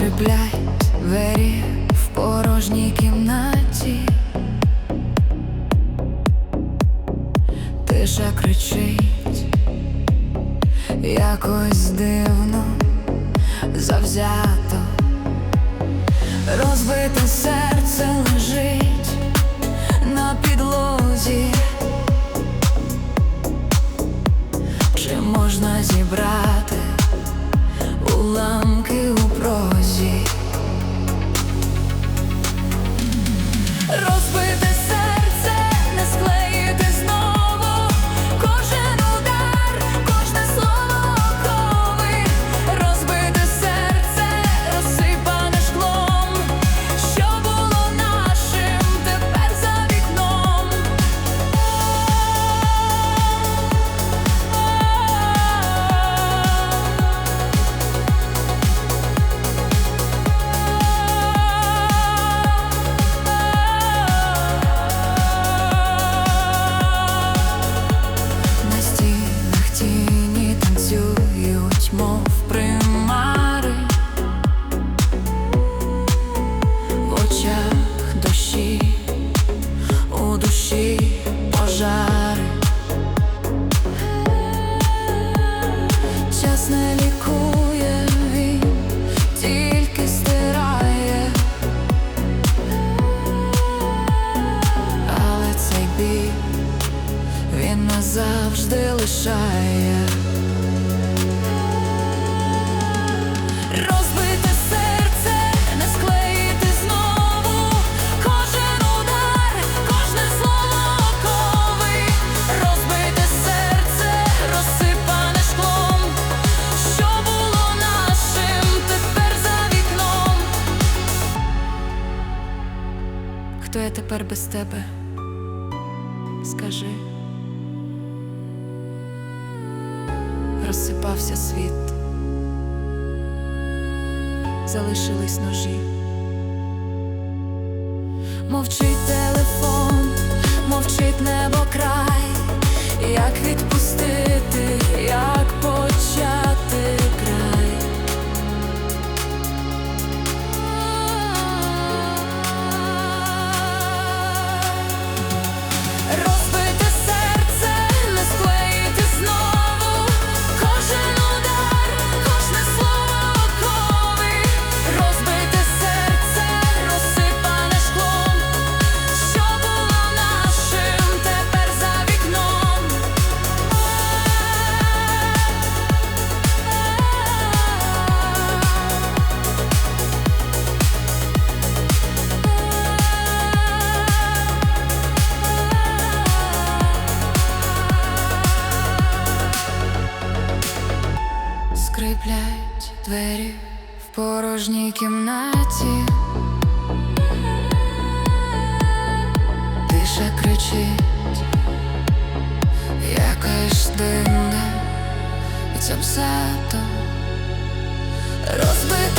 Закріпляй двері в порожній кімнаті, тиша кричить, якось дивно, завзято, розбите серце. Не лікує, тільки стирає. Але цей біль він назавжди лишає. Хто я тепер без тебе? Скажи. Розсипався світ, залишились ножі. Мовчить телефон, шкряплять двері в порожній кімнаті, тиша кричить, якась дивна і цим сатом розбив.